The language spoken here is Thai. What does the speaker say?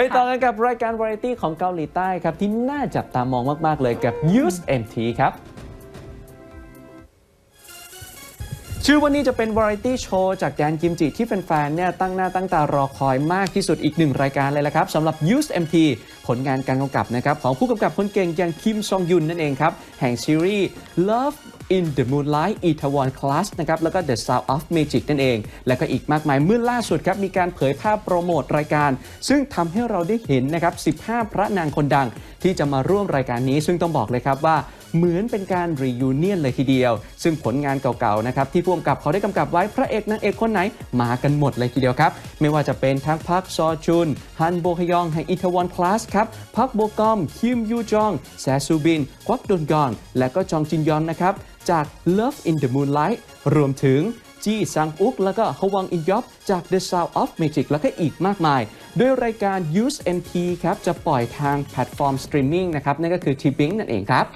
ไปต่อกันกับรายการวาไรตี้ของเกาหลีใต้ครับ ที่น่าจับตามองมาก ๆ เลยกับ Use MT ครับ ชื่อวันนี้จะเป็นวาไรตี้โชว์จากแดนกิมจิที่แฟนๆเนี่ยตั้งหน้าตั้งตารอคอยมากที่สุดอีกหนึ่งรายการเลยละครับสำหรับ Use MT ผลงานการกำกับนะครับของผู้กำกับคนเก่งอย่างคิมซองยุนนั่นเองครับ แห่งซีรีส์ Love in the Moonlight Itaewon Class นะครับแล้วก็ The Sound of Magic นั่นเอง แล้วก็อีกมากมายเมื่อล่าสุดครับ มีการเผยภาพโปรโมทรายการ ซึ่งทำให้เราได้เห็นนะครับ 15 พระนางคนดังที่จะมาร่วมรายการนี้ ซึ่งต้องบอกเลยครับว่า เหมือนเป็นการรียูเนียนเลยทีเดียว ซึ่งผลงานเก่าๆนะครับที่ผู้กำกับเขาได้กำกับไว้พระเอกนางเอกคนไหนมากันหมดเลยทีเดียวครับ ไม่ว่าจะเป็นทั้งพักซอจุน ฮันโบฮยองแห่งอิทวอนคลาสครับพักโบกอม คิมยูจอง แซซูบิน ควักดนกอน และก็จองจินยอนนะครับ จาก Love in the Moonlight รวมถึงจีซังอุก แล้วก็ฮวังอินยอบจาก The Sound of Magic แล้วก็อีกมากมาย ด้วยรายการ Use MT ครับ จะปล่อยทางแพลตฟอร์มสตรีมมิ่งนะครับ นั่นก็คือ t b i n g นั่นเองครับ